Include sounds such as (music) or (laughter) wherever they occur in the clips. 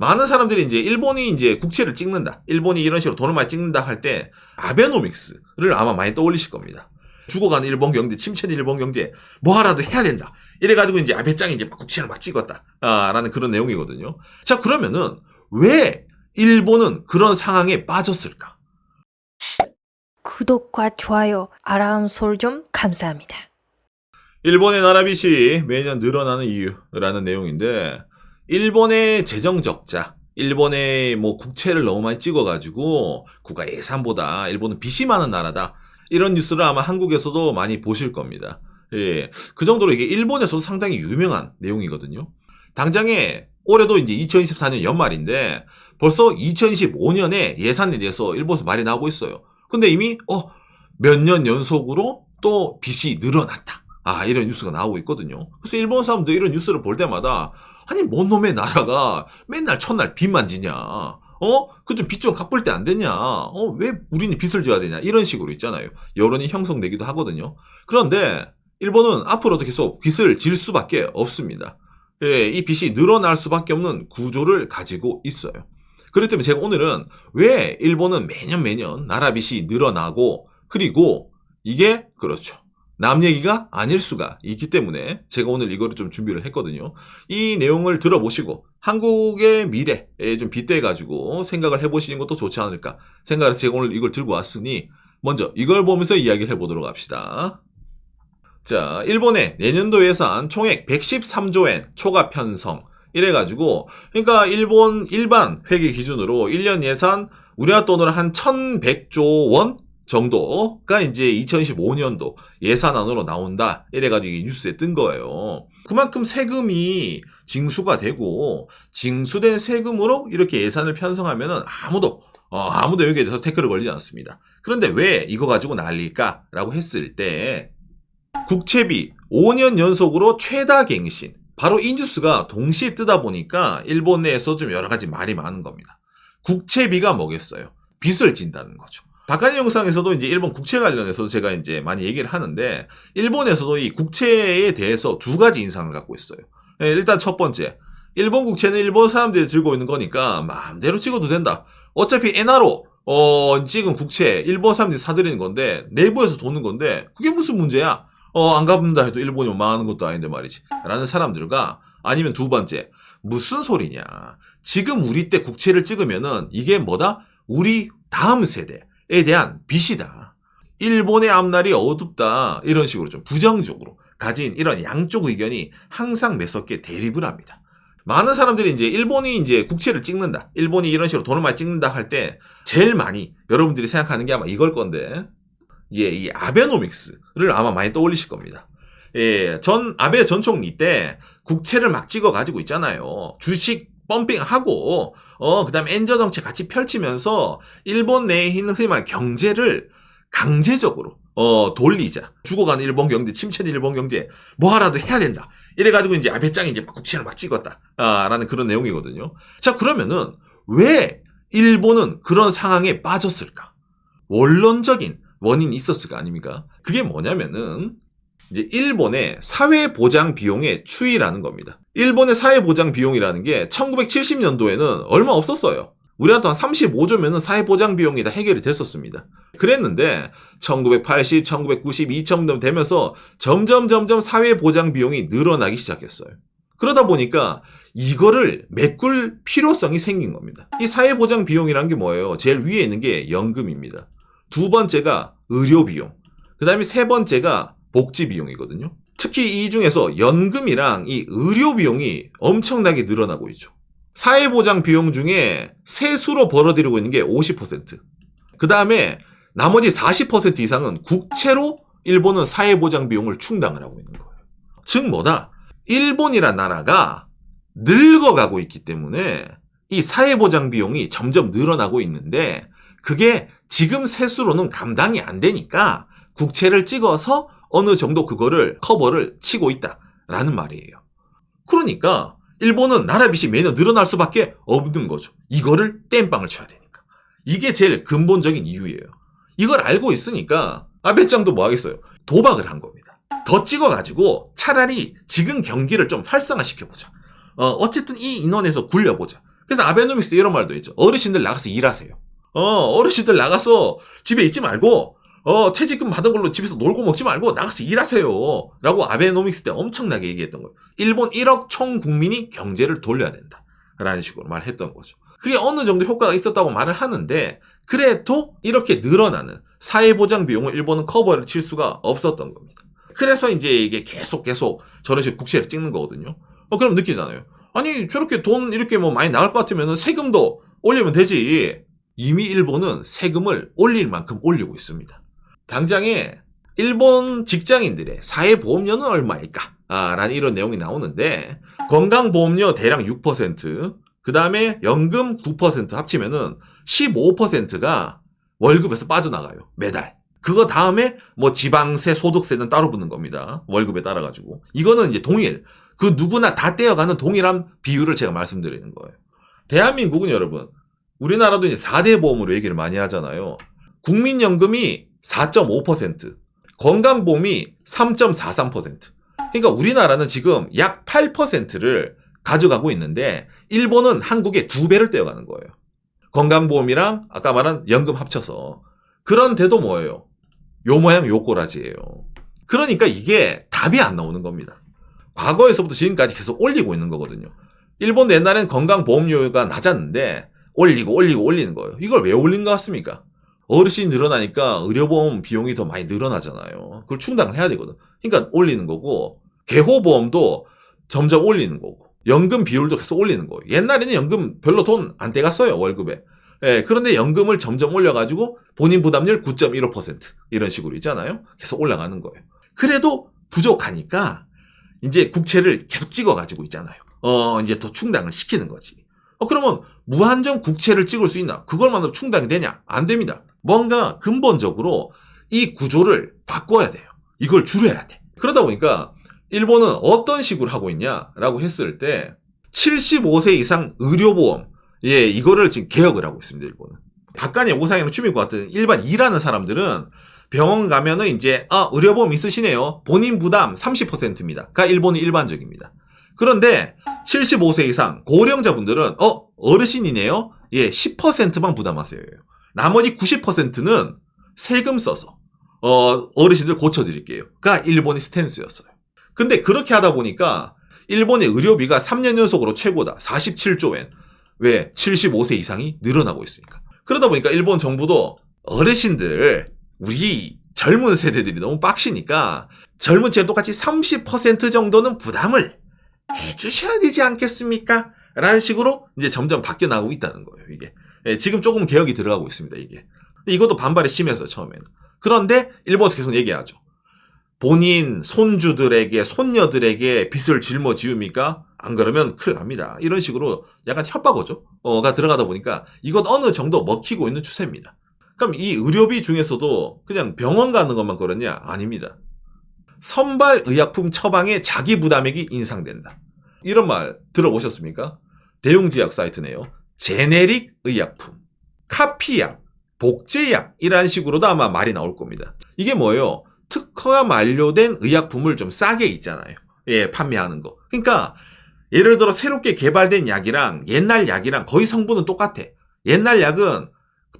많은 사람들이 이제 일본이 이제 국채를 찍는다. 일본이 이런 식으로 돈을 많이 찍는다 할 때 아베노믹스를 아마 많이 떠올리실 겁니다. 죽어가는 일본 경제, 침체된 일본 경제, 뭐 하라도 해야 된다. 이래가지고 이제 아베짱이 이제 막 국채를 막 찍었다. 아, 라는 그런 내용이거든요. 자, 그러면은 왜 일본은 그런 상황에 빠졌을까? 구독과 좋아요, 알람 설정 감사합니다. 일본의 나라빚이 매년 늘어나는 이유라는 내용인데 일본의 재정 적자, 일본의 뭐 국채를 너무 많이 찍어가지고 국가 예산보다 일본은 빚이 많은 나라다 이런 뉴스를 아마 한국에서도 많이 보실 겁니다. 예, 그 정도로 이게 일본에서도 상당히 유명한 내용이거든요. 당장에 올해도 이제 2024년 연말인데 벌써 2025년에 예산에 대해서 일본에서 말이 나오고 있어요. 근데 이미 어 몇 년 연속으로 또 빚이 늘어났다. 아, 이런 뉴스가 나오고 있거든요. 그래서 일본 사람들 이런 뉴스를 볼 때마다, 아니, 뭔 놈의 나라가 맨날 첫날 빚만 지냐. 어? 그 좀 빚 좀 갚을 때 안 되냐. 어? 왜 우리는 빚을 져야 되냐. 이런 식으로 있잖아요. 여론이 형성되기도 하거든요. 그런데, 일본은 앞으로도 계속 빚을 질 수밖에 없습니다. 예, 이 빚이 늘어날 수밖에 없는 구조를 가지고 있어요. 그렇기 때문에 제가 오늘은 왜 일본은 매년 매년 나라 빚이 늘어나고, 그리고 이게, 그렇죠. 남 얘기가 아닐 수가 있기 때문에 제가 오늘 이거를 좀 준비를 했거든요. 이 내용을 들어보시고 한국의 미래에 좀 빗대가지고 생각을 해보시는 것도 좋지 않을까 생각해서 제가 오늘 이걸 들고 왔으니 먼저 이걸 보면서 이야기를 해보도록 합시다. 자, 일본의 내년도 예산 총액 113조엔 초과 편성. 이래가지고, 그러니까 일본 일반 회계 기준으로 1년 예산 우리나라 돈으로 한 1100조 원 정도가 이제 2025년도 예산안으로 나온다. 이래가지고 이 뉴스에 뜬 거예요. 그만큼 세금이 징수가 되고, 징수된 세금으로 이렇게 예산을 편성하면은 아무도, 어, 아무도 여기에 대해서 태클을 걸리지 않습니다. 그런데 왜 이거 가지고 난리일까라고 했을 때, 국채비 5년 연속으로 최다 갱신. 바로 이 뉴스가 동시에 뜨다 보니까 일본 내에서 좀 여러 가지 말이 많은 겁니다. 국채비가 뭐겠어요? 빚을 진다는 거죠. 바깥의 영상에서도 이제 일본 국채 관련해서도 제가 이제 많이 얘기를 하는데 일본에서도 이 국채에 대해서 두 가지 인상을 갖고 있어요. 예, 일단 첫 번째, 일본 국채는 일본 사람들이 들고 있는 거니까 마음대로 찍어도 된다. 어차피 엔화로 어, 찍은 국채 일본 사람들이 사들이는 건데 내부에서 도는 건데 그게 무슨 문제야? 어, 안 갚는다 해도 일본이 망하는 것도 아닌데 말이지. 라는 사람들과 아니면 두 번째, 무슨 소리냐. 지금 우리 때 국채를 찍으면은 이게 뭐다? 우리 다음 세대에 대한 빚이다. 일본의 앞날이 어둡다. 이런 식으로 좀 부정적으로 가진 이런 양쪽 의견이 항상 매섭게 대립을 합니다. 많은 사람들이 이제 일본이 이제 국채를 찍는다. 일본이 이런 식으로 돈을 많이 찍는다 할 때 제일 많이 여러분들이 생각하는 게 아마 이걸 건데 예, 이 아베노믹스를 아마 많이 떠올리실 겁니다. 예, 전 아베 전 총리 때 국채를 막 찍어 가지고 있잖아요. 주식 펌핑하고 어 그 다음에 엔저 정책 같이 펼치면서 일본 내에 있는 흔히 말 경제를 강제적으로 어 돌리자. 죽어가는 일본 경제, 침체된 일본 경제 뭐 하라도 해야 된다. 이래 가지고 이제 아베짱이 이제 막 국채를 막 찍었다. 아 라는 그런 내용이거든요. 자, 그러면은 왜 일본은 그런 상황에 빠졌을까? 원론적인 원인이 있었을 거 아닙니까? 그게 뭐냐면은 이제 일본의 사회보장 비용의 추이라는 겁니다. 일본의 사회보장 비용이라는 게 1970년도에는 얼마 없었어요. 우리한테 한 35조면은 사회보장 비용이 다 해결이 됐었습니다. 그랬는데 1980, 1990, 2000년 되면서 점점 점점 사회보장 비용이 늘어나기 시작했어요. 그러다 보니까 이거를 메꿀 필요성이 생긴 겁니다. 이 사회보장 비용이란 게 뭐예요? 제일 위에 있는 게 연금입니다. 두 번째가 의료 비용. 그 다음에 세 번째가 복지 비용이거든요. 특히 이 중에서 연금이랑 이 의료 비용이 엄청나게 늘어나고 있죠. 사회보장 비용 중에 세수로 벌어들이고 있는 게 50%. 그 다음에 나머지 40% 이상은 국채로 일본은 사회보장 비용을 충당을 하고 있는 거예요. 즉 뭐다? 일본이란 나라가 늙어가고 있기 때문에 이 사회보장 비용이 점점 늘어나고 있는데 그게 지금 세수로는 감당이 안 되니까 국채를 찍어서 어느 정도 그거를 커버를 치고 있다라는 말이에요. 그러니까 일본은 나라 빚이 매년 늘어날 수밖에 없는 거죠. 이거를 땜빵을 쳐야 되니까. 이게 제일 근본적인 이유예요. 이걸 알고 있으니까 아베짱도 뭐 하겠어요? 도박을 한 겁니다. 더 찍어가지고 차라리 지금 경기를 좀 활성화시켜보자. 어, 어쨌든 이 인원에서 굴려보자. 그래서 아베노믹스 이런 말도 있죠. 어르신들 나가서 일하세요. 어, 어르신들 나가서 집에 있지 말고 어, 퇴직금 받은 걸로 집에서 놀고 먹지 말고 나가서 일하세요. 라고 아베노믹스 때 엄청나게 얘기했던 거예요. 일본 1억 총 국민이 경제를 돌려야 된다. 라는 식으로 말했던 거죠. 그게 어느 정도 효과가 있었다고 말을 하는데 그래도 이렇게 늘어나는 사회보장 비용을 일본은 커버를 칠 수가 없었던 겁니다. 그래서 이제 이게 계속 계속 저런 식으로 국채를 찍는 거거든요. 어, 그럼 느끼잖아요. 아니, 저렇게 돈 이렇게 뭐 많이 나갈 것 같으면 세금도 올리면 되지. 이미 일본은 세금을 올릴 만큼 올리고 있습니다. 당장에 일본 직장인들의 사회보험료는 얼마일까? 아, 라는 이런 내용이 나오는데, 건강보험료 대략 6%, 그 다음에 연금 9% 합치면은 15%가 월급에서 빠져나가요. 매달. 그거 다음에 뭐 지방세, 소득세는 따로 붙는 겁니다. 월급에 따라 가지고. 이거는 이제 동일. 그 누구나 다 떼어가는 동일한 비율을 제가 말씀드리는 거예요. 대한민국은 여러분, 우리나라도 이제 4대 보험으로 얘기를 많이 하잖아요. 국민연금이 4.5%, 건강보험이 3.43%. 그러니까 우리나라는 지금 약 8%를 가져가고 있는데, 일본은 한국의 두 배를 떼어가는 거예요. 건강보험이랑 아까 말한 연금 합쳐서. 그런데도 뭐예요? 요 모양 요 꼬라지예요. 그러니까 이게 답이 안 나오는 겁니다. 과거에서부터 지금까지 계속 올리고 있는 거거든요. 일본도 옛날엔 건강보험료가 낮았는데 올리고 올리고 올리는 거예요. 이걸 왜 올린 것 같습니까? 어르신이 늘어나니까 의료보험 비용이 더 많이 늘어나잖아요. 그걸 충당을 해야 되거든. 그러니까 올리는 거고 개호보험도 점점 올리는 거고 연금 비율도 계속 올리는 거예요. 옛날에는 연금 별로 돈 안 떼갔어요 월급에. 예, 그런데 연금을 점점 올려가지고 본인 부담률 9.15% 이런 식으로 있잖아요. 계속 올라가는 거예요. 그래도 부족하니까 이제 국채를 계속 찍어가지고 있잖아요. 어, 이제 더 충당을 시키는 거지. 어, 그러면 무한정 국채를 찍을 수 있나? 그걸만으로 충당이 되냐? 안 됩니다. 뭔가 근본적으로 이 구조를 바꿔야 돼요. 이걸 줄여야 돼. 그러다 보니까 일본은 어떤 식으로 하고 있냐라고 했을 때 75세 이상 의료보험 예 이거를 지금 개혁을 하고 있습니다 일본은. 박간의 오상이나 추미고 같은 일반 일하는 사람들은 병원 가면은 이제 아 의료보험 있으시네요. 본인 부담 30%입니다. 가 일본이 일반적입니다. 그런데 75세 이상 고령자분들은 어 어르신이네요? 예 10%만 부담하세요 나머지 90%는 세금 써서 어 어르신들 고쳐드릴게요 가 일본의 스탠스였어요 근데 그렇게 하다 보니까 일본의 의료비가 3년 연속으로 최고다. 47조엔. 왜? 75세 이상이 늘어나고 있으니까. 그러다 보니까 일본 정부도 어르신들, 우리 젊은 세대들이 너무 빡시니까 젊은 층에 똑같이 30% 정도는 부담을 해주셔야 되지 않겠습니까? 라는 식으로 이제 점점 바뀌어 나가고 있다는 거예요, 이게. 예, 지금 조금 개혁이 들어가고 있습니다, 이게. 이것도 반발이 심해서 처음에는. 그런데 일본에서 계속 얘기하죠. 본인 손주들에게 손녀들에게 빚을 짊어지웁니까? 안 그러면 큰일 납니다. 이런 식으로 약간 협박어죠. 어가 들어가다 보니까 이것 어느 정도 먹히고 있는 추세입니다. 그럼 이 의료비 중에서도 그냥 병원 가는 것만 그러냐? 아닙니다. 선발 의약품 처방에 자기 부담액이 인상된다. 이런 말 들어보셨습니까? 대웅지약 사이트네요. 제네릭 의약품, 카피약, 복제약이라는 식으로도 아마 말이 나올 겁니다. 이게 뭐예요? 특허가 만료된 의약품을 좀 싸게 있잖아요. 예, 판매하는 거. 그러니까 예를 들어 새롭게 개발된 약이랑 옛날 약이랑 거의 성분은 똑같아. 옛날 약은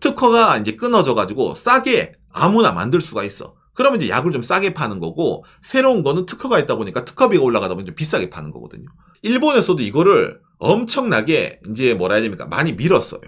특허가 이제 끊어져 가지고 싸게 아무나 만들 수가 있어. 그러면 이제 약을 좀 싸게 파는 거고 새로운 거는 특허가 있다 보니까 특허비가 올라가다 보니 좀 비싸게 파는 거거든요. 일본에서도 이거를 엄청나게 이제 뭐라 해야 됩니까? 많이 밀었어요.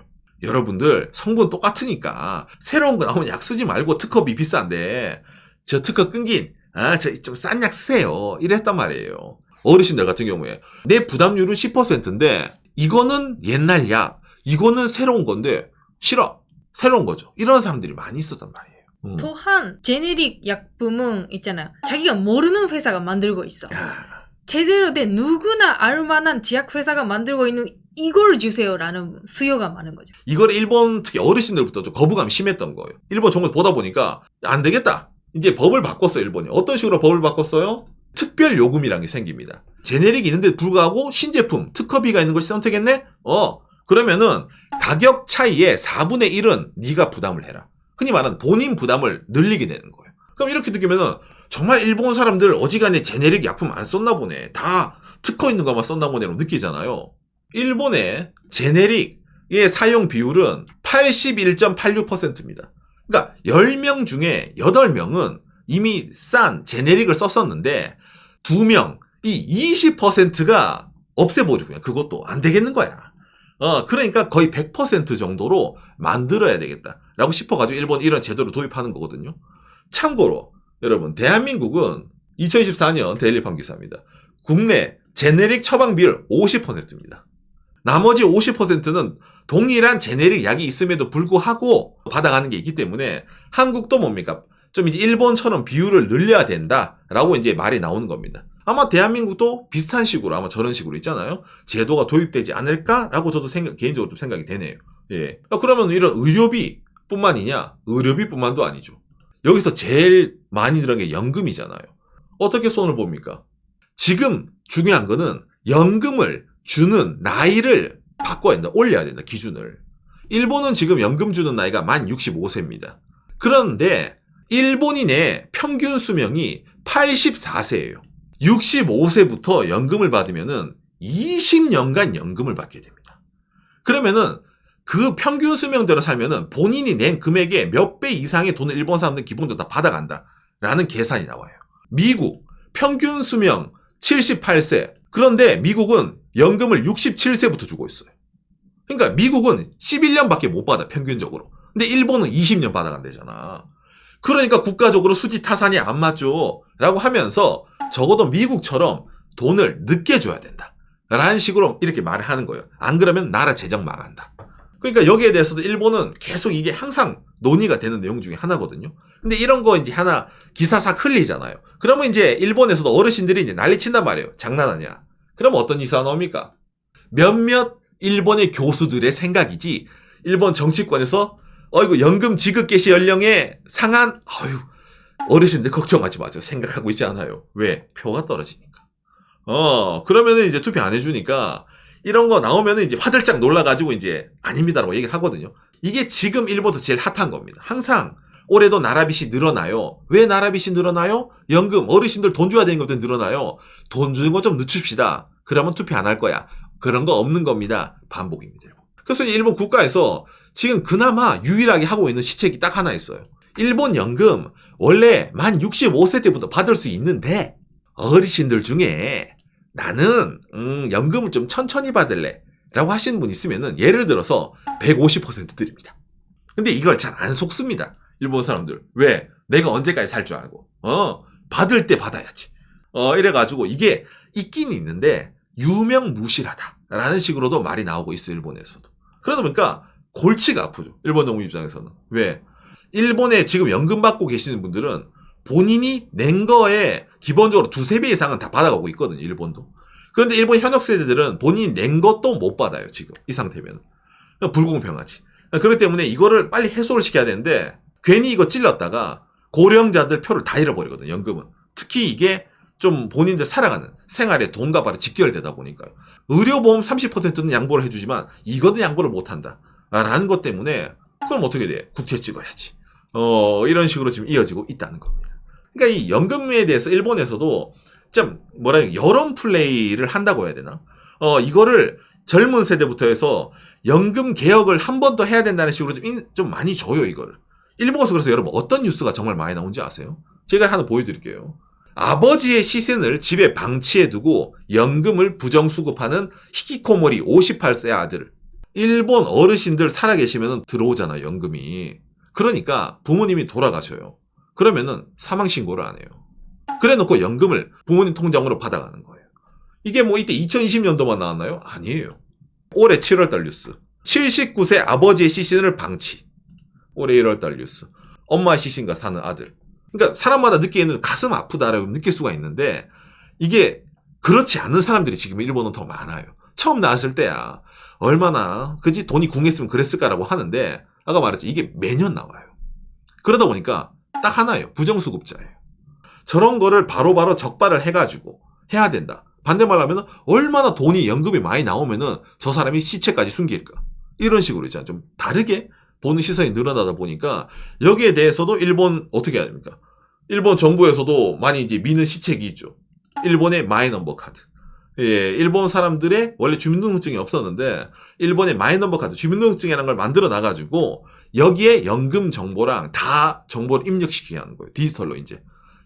여러분들 성분 똑같으니까 새로운 거 나오면 약 쓰지 말고 특허비 비싼데 저 특허 끊긴 아 저 좀 싼 약 쓰세요 이랬단 말이에요 어르신들 같은 경우에 내 부담률은 10%인데 이거는 옛날 약 이거는 새로운 건데 싫어 새로운 거죠 이런 사람들이 많이 있었단 말이에요 음. 또한 제네릭 약품은 있잖아요. 자기가 모르는 회사가 만들고 있어. 야, 제대로 된 누구나 알만한 제약 회사가 만들고 있는 이걸 주세요라는 수요가 많은 거죠. 이걸 일본 특히 어르신들부터 좀 거부감이 심했던 거예요. 일본 정부 보다 보니까 안 되겠다. 이제 법을 바꿨어요 일본이. 어떤 식으로 법을 바꿨어요? 특별 요금이라는 게 생깁니다. 제네릭이 있는데 불구하고 신제품 특허비가 있는 걸 선택했네? 어 그러면은 가격 차이의 4분의 1은 네가 부담을 해라. 흔히 말하는 본인 부담을 늘리게 되는 거예요. 그럼 이렇게 느끼면은 정말 일본 사람들 어지간해 제네릭 약품 안 썼나 보네 다 특허 있는 것만 썼나 보네라고 느끼잖아요 일본의 제네릭의 사용 비율은 81.86%입니다. 그러니까 10명 중에 8명은 이미 싼 제네릭을 썼었는데 2명, 이 20%가 없애버리고 그냥 그것도 안 되겠는 거야. 어, 그러니까 거의 100% 정도로 만들어야 되겠다라고 싶어가지고 일본 이런 제도를 도입하는 거거든요. 참고로 여러분 대한민국은 2024년 데일리팜 기사입니다. 국내 제네릭 처방 비율 50%입니다. 나머지 50%는 동일한 제네릭 약이 있음에도 불구하고 받아가는 게 있기 때문에 한국도 뭡니까? 좀 이제 일본처럼 비율을 늘려야 된다라고 이제 말이 나오는 겁니다. 아마 대한민국도 비슷한 식으로 아마 저런 식으로 있잖아요. 제도가 도입되지 않을까라고 저도 생각 개인적으로 좀 생각이 되네요. 예. 그러면 이런 의료비뿐만이냐? 의료비뿐만도 아니죠. 여기서 제일 많이 들어간 게 연금이잖아요. 어떻게 손을 봅니까? 지금 중요한 거는 연금을 주는 나이를 바꿔야 된다. 올려야 된다. 기준을. 일본은 지금 연금 주는 나이가 만 65세입니다. 그런데 일본인의 평균 수명이 84세예요. 65세부터 연금을 받으면은 20년간 연금을 받게 됩니다. 그러면은 그 평균 수명대로 살면은 본인이 낸 금액의 몇 배 이상의 돈을 일본 사람들 기본적으로 다 받아간다. 라는 계산이 나와요. 미국 평균 수명 78세. 그런데 미국은 연금을 67세부터 주고 있어요. 그러니까 미국은 11년밖에 못 받아 평균적으로. 근데 일본은 20년 받아간대잖아. 그러니까 국가적으로 수지 타산이 안 맞죠. 라고 하면서 적어도 미국처럼 돈을 늦게 줘야 된다. 라는 식으로 이렇게 말을 하는 거예요. 안 그러면 나라 재정 망한다. 그러니까 여기에 대해서도 일본은 계속 이게 항상 논의가 되는 내용 중에 하나거든요. 근데 이런 거 이제 하나 기사삭 흘리잖아요. 그러면 이제 일본에서도 어르신들이 이제 난리 친단 말이에요. 장난하냐. 그럼 어떤 기사가 나옵니까? 몇몇 일본의 교수들의 생각이지 일본 정치권에서 어이구 연금 지급 개시 연령에 상한 아유 어르신들 걱정하지 마세요. 생각하고 있지 않아요. 왜? 표가 떨어지니까. 어 그러면은 이제 투표 안 해주니까 이런 거 나오면은 이제 화들짝 놀라가지고 이제 아닙니다라고 얘기를 하거든요. 이게 지금 일본에서 제일 핫한 겁니다. 항상 올해도 나라빚이 늘어나요. 왜 나라빚이 늘어나요? 연금 어르신들 돈 줘야 되는 것들 늘어나요. 돈 주는 거 좀 늦춥시다. 그러면 투표 안 할 거야. 그런 거 없는 겁니다. 반복입니다. 그래서 일본 국가에서 지금 그나마 유일하게 하고 있는 시책이 딱 하나 있어요. 일본 연금 원래 만 65세 때부터 받을 수 있는데 어르신들 중에 나는 음, 연금을 좀 천천히 받을래 라고 하시는 분 있으면은 예를 들어서 150% 드립니다. 근데 이걸 잘 안 속습니다. 일본 사람들. 왜? 내가 언제까지 살 줄 알고. 어, 받을 때 받아야지. 어, 이래가지고 이게 있긴 있는데 유명무실하다. 라는 식으로도 말이 나오고 있어요, 일본에서도. 그러다 보니까 골치가 아프죠. 일본 정부 입장에서는. 왜? 일본에 지금 연금 받고 계시는 분들은 본인이 낸 거에 기본적으로 두세 배 이상은 다 받아가고 있거든요, 일본도. 그런데 일본 현역 세대들은 본인이 낸 것도 못 받아요, 지금. 이 상태면. 불공평하지. 그렇기 때문에 이거를 빨리 해소를 시켜야 되는데, 괜히 이거 찔렀다가 고령자들 표를 다 잃어버리거든요, 연금은. 특히 이게 좀 본인들 살아가는 생활에 돈과 바로 직결되다 보니까요. 의료보험 30%는 양보를 해주지만 이거는 양보를 못한다. 라는 것 때문에 그럼 어떻게 돼? 국채 찍어야지. 어, 이런 식으로 지금 이어지고 있다는 겁니다. 그러니까 이 연금에 대해서 일본에서도 좀 뭐라 해야 여론 플레이를 한다고 해야 되나? 어, 이거를 젊은 세대부터 해서 연금 개혁을 한 번 더 해야 된다는 식으로 좀, 인- 좀 많이 줘요, 이거를. 일본에서 그래서 여러분 어떤 뉴스가 정말 많이 나온지 아세요? 제가 하나 보여드릴게요. 아버지의 시신을 집에 방치해두고 연금을 부정수급하는 히키코모리 58세 아들. 일본 어르신들 살아계시면 들어오잖아요, 연금이. 그러니까 부모님이 돌아가셔요. 그러면은 사망 신고를 안 해요. 그래 놓고 연금을 부모님 통장으로 받아가는 거예요. 이게 뭐 이때 2020년도만 나왔나요? 아니에요. 올해 7월달 뉴스. 79세 아버지의 시신을 방치. 올해 1월달 뉴스. 엄마 시신과 사는 아들. 그러니까 사람마다 느끼기에는 가슴 아프다라고 느낄 수가 있는데 이게 그렇지 않은 사람들이 지금 일본은 더 많아요. 처음 나왔을 때야 얼마나 그지 돈이 궁했으면 그랬을까라고 하는데 아까 말했죠 이게 매년 나와요. 그러다 보니까 딱 하나예요. 부정수급자예요. 저런 거를 바로바로 적발을 해가지고 해야 된다. 반대말로 하면 얼마나 돈이 연금이 많이 나오면은 저 사람이 시체까지 숨길까. 이런 식으로 있잖아. 좀 다르게 보는 시선이 늘어나다 보니까 여기에 대해서도 일본 어떻게 해야 됩니까? 일본 정부에서도 많이 이제 미는 시책이 있죠. 일본의 마이 넘버 카드. 예, 일본 사람들의 원래 주민등록증이 없었는데 일본의 마이너버 카드 주민등록증이라는 걸 만들어 놔가지고 여기에 연금 정보랑 다 정보를 입력시키게 하는 거예요. 디지털로 이제.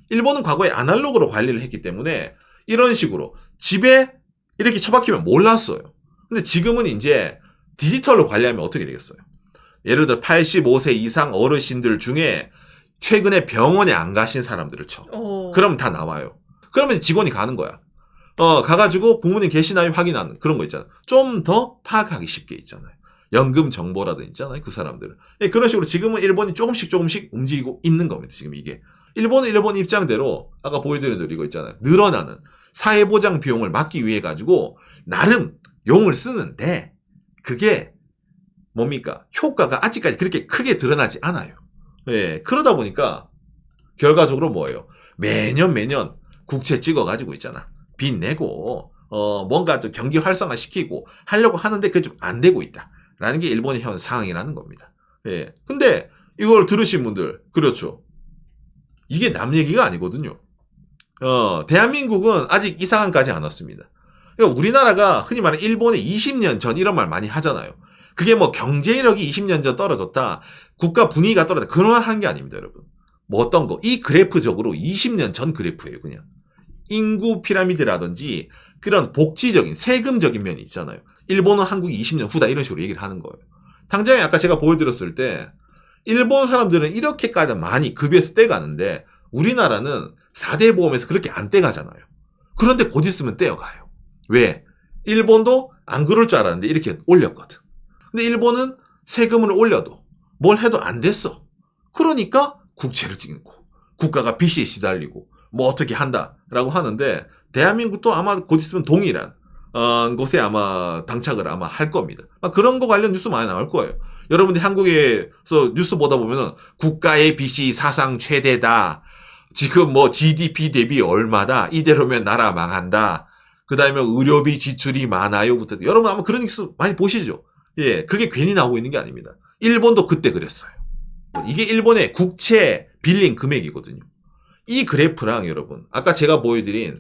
일본은 과거에 아날로그로 관리를 했기 때문에 이런 식으로 집에 이렇게 처박히면 몰랐어요. 근데 지금은 이제 디지털로 관리하면 어떻게 되겠어요? 예를 들어 85세 이상 어르신들 중에 최근에 병원에 안 가신 사람들을 쳐. 어. 그러면 다 나와요. 그러면 직원이 가는 거야. 어, 가가지고 부모님 계시나요? 확인하는 그런 거 있잖아. 좀 더 파악하기 쉽게 있잖아요. 연금 정보라든 있잖아요. 그 사람들. 예, 그런 식으로 지금은 일본이 조금씩 조금씩 움직이고 있는 겁니다. 지금 이게. 일본은 일본 입장대로 아까 보여드린 대로 이거 있잖아요. 늘어나는 사회보장 비용을 막기 위해 가지고 나름 용을 쓰는데 그게 뭡니까? 효과가 아직까지 그렇게 크게 드러나지 않아요. 예, 그러다 보니까 결과적으로 뭐예요? 매년 매년 국채 찍어 가지고 있잖아. 빚 내고, 어, 뭔가 좀 경기 활성화 시키고 하려고 하는데 그게 좀 안 되고 있다. 라는 게 일본의 현 상황이라는 겁니다. 예. 근데 이걸 들으신 분들, 그렇죠. 이게 남 얘기가 아니거든요. 어, 대한민국은 아직 이 상황까지 안 왔습니다. 그러니까 우리나라가 흔히 말하는 일본의 20년 전 이런 말 많이 하잖아요. 그게 뭐 경제력이 20년 전 떨어졌다. 국가 분위기가 떨어졌다. 그런 말 하는 게 아닙니다, 여러분. 뭐 어떤 거. 이 그래프적으로 20년 전 그래프예요, 그냥. 인구 피라미드라든지 그런 복지적인, 세금적인 면이 있잖아요. 일본은 한국이 20년 후다 이런 식으로 얘기를 하는 거예요. 당장에 아까 제가 보여드렸을 때 일본 사람들은 이렇게까지 많이 급여에서 떼가는데 우리나라는 4대 보험에서 그렇게 안 떼가잖아요. 그런데 곧 있으면 떼어가요. 왜? 일본도 안 그럴 줄 알았는데 이렇게 올렸거든. 근데 일본은 세금을 올려도 뭘 해도 안 됐어. 그러니까 국채를 찍고 국가가 빚에 시달리고 뭐 어떻게 한다라고 하는데 대한민국도 아마 곧 있으면 동일한 어, 곳에 아마 당착을 아마 할 겁니다. 아, 그런 거 관련 뉴스 많이 나올 거예요. 여러분들이 한국에서 뉴스 보다 보면은 국가의 빚이 사상 최대다. 지금 뭐 GDP 대비 얼마다. 이대로면 나라 망한다. 그 다음에 의료비 지출이 많아요부터 여러분 아마 그런 뉴스 많이 보시죠. 예, 그게 괜히 나오고 있는 게 아닙니다. 일본도 그때 그랬어요. 이게 일본의 국채 빌린 금액이거든요. 이 그래프랑 여러분, 아까 제가 보여드린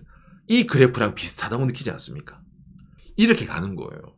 이 그래프랑 비슷하다고 느끼지 않습니까? 이렇게 가는 거예요.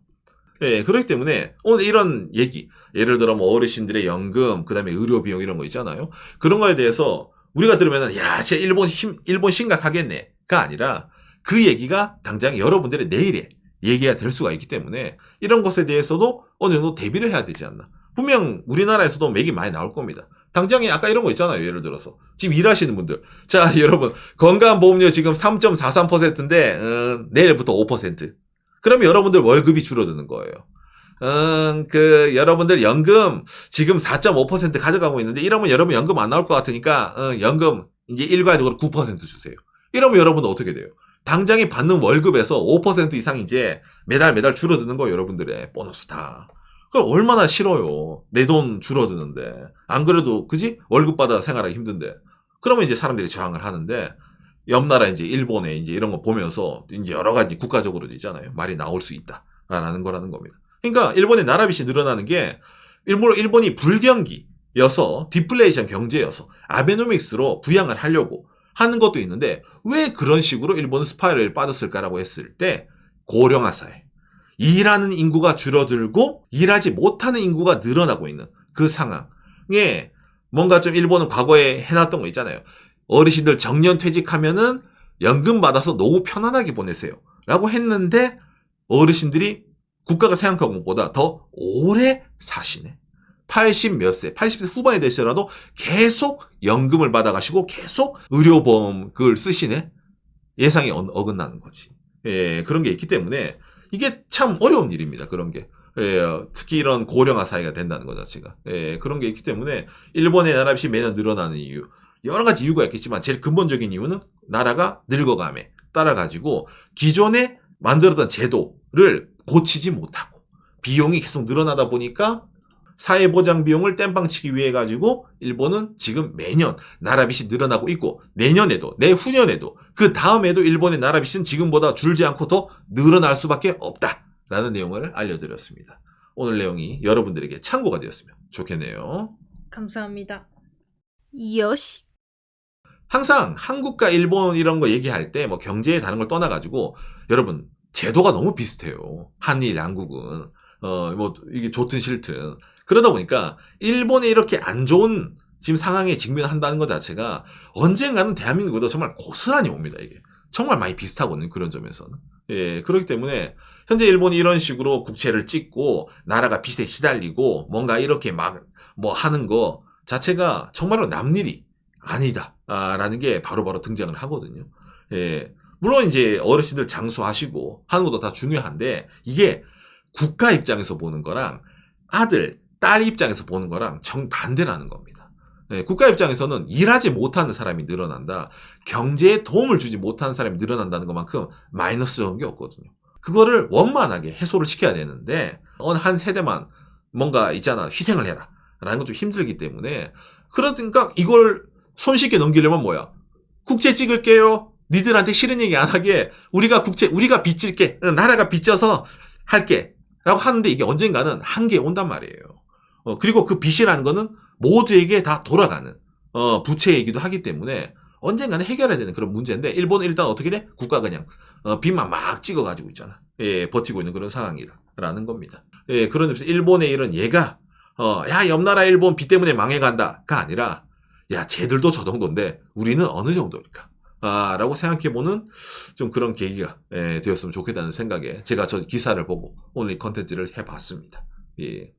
예, 그렇기 때문에 오늘 이런 얘기, 예를 들어 뭐 어르신들의 연금, 그 다음에 의료 비용 이런 거 있잖아요. 그런 거에 대해서 우리가 들으면은, 야, 쟤 일본 힘, 일본 심각하겠네.가 아니라 그 얘기가 당장 여러분들의 내일에 얘기가 될 수가 있기 때문에 이런 것에 대해서도 어느 정도 대비를 해야 되지 않나. 분명 우리나라에서도 맥이 많이 나올 겁니다. 당장에 아까 이런 거 있잖아요. 예를 들어서. 지금 일하시는 분들. 자, (laughs) 여러분. 건강보험료 지금 3.43%인데, 음, 내일부터 5%. 그러면 여러분들 월급이 줄어드는 거예요. 음, 그, 여러분들 연금 지금 4.5% 가져가고 있는데, 이러면 여러분 연금 안 나올 것 같으니까, 어, 연금 이제 일괄적으로 9% 주세요. 이러면 여러분들 어떻게 돼요? 당장에 받는 월급에서 5% 이상 이제 매달 매달 줄어드는 거예요, 여러분들의 보너스 다. 그 얼마나 싫어요. 내 돈 줄어드는데. 안 그래도, 그지? 월급 받아 생활하기 힘든데. 그러면 이제 사람들이 저항을 하는데, 옆 나라 이제 일본에 이제 이런 거 보면서 이제 여러 가지 국가적으로도 있잖아요. 말이 나올 수 있다라는 거라는 겁니다. 그러니까 일본의 나라빚이 늘어나는 게 일본 일본이 불경기여서 디플레이션 경제여서 아베노믹스로 부양을 하려고 하는 것도 있는데 왜 그런 식으로 일본은 스파이럴에 빠졌을까라고 했을 때 고령화 사회 일하는 인구가 줄어들고 일하지 못하는 인구가 늘어나고 있는 그 상황에 뭔가 좀 일본은 과거에 해놨던 거 있잖아요. 어르신들 정년 퇴직하면은 연금 받아서 노후 편안하게 보내세요. 라고 했는데 어르신들이 국가가 생각한 것보다 더 오래 사시네. 80 몇 세, 80세 후반이 되시더라도 계속 연금을 받아가시고 계속 의료보험 그걸 쓰시네. 예상이 어- 어긋나는 거지. 예, 그런 게 있기 때문에 이게 참 어려운 일입니다. 그런 게. 예, 특히 이런 고령화 사회가 된다는 것 자체가. 예, 그런 게 있기 때문에 일본의 나라빚이 매년 늘어나는 이유. 여러 가지 이유가 있겠지만 제일 근본적인 이유는 나라가 늙어감에 따라 가지고 기존에 만들었던 제도를 고치지 못하고 비용이 계속 늘어나다 보니까 사회보장 비용을 땜빵치기 위해 가지고 일본은 지금 매년 나라빚이 늘어나고 있고 내년에도 내후년에도 그 다음에도 일본의 나라빚은 지금보다 줄지 않고 더 늘어날 수밖에 없다라는 내용을 알려드렸습니다. 오늘 내용이 여러분들에게 참고가 되었으면 좋겠네요. 감사합니다. 요시. 항상 한국과 일본 이런 거 얘기할 때 뭐 경제에 다른 걸 떠나가지고 여러분 제도가 너무 비슷해요. 한일 양국은. 어 뭐 이게 좋든 싫든. 그러다 보니까 일본에 이렇게 안 좋은 지금 상황에 직면한다는 것 자체가 언젠가는 대한민국에도 정말 고스란히 옵니다 이게. 정말 많이 비슷하거든요 그런 점에서는. 예 그렇기 때문에 현재 일본이 이런 식으로 국채를 찍고 나라가 빚에 시달리고 뭔가 이렇게 막 뭐 하는 거 자체가 정말로 남일이 아니다라는 게 바로 바로 등장을 하거든요. 예. 물론 이제 어르신들 장수하시고 하는 것도 다 중요한데 이게 국가 입장에서 보는 거랑 아들, 딸 입장에서 보는 거랑 정반대라는 겁니다. 예, 국가 입장에서는 일하지 못하는 사람이 늘어난다. 경제에 도움을 주지 못하는 사람이 늘어난다는 것만큼 마이너스적인 게 없거든요. 그거를 원만하게 해소를 시켜야 되는데 어느 한 세대만 뭔가 있잖아 희생을 해라 라는 건 좀 힘들기 때문에 그러니까 이걸 손쉽게 넘기려면 뭐야 국채 찍을게요 니들한테 싫은 얘기 안 하게 우리가 국채 우리가 빚질게 응, 나라가 빚져서 할게 라고 하는데 이게 언젠가는 한계에 온단 말이에요 어, 그리고 그 빚이라는 거는 모두에게 다 돌아가는 어, 부채이기도 하기 때문에 언젠가는 해결해야 되는 그런 문제인데 일본은 일단 어떻게 돼? 국가 그냥 어, 빚만 막 찍어가지고 있잖아. 예, 버티고 있는 그런 상황이라는 겁니다. 예, 그런 점에서 일본의 이런 얘가 어, 야 옆나라 일본 빚 때문에 망해간다가 아니라 야 쟤들도 저 정도인데 우리는 어느 정도일까? 아, 라고 생각해보는 좀 그런 계기가 예, 되었으면 좋겠다는 생각에 제가 저 기사를 보고 오늘 이 컨텐츠를 해봤습니다. 예.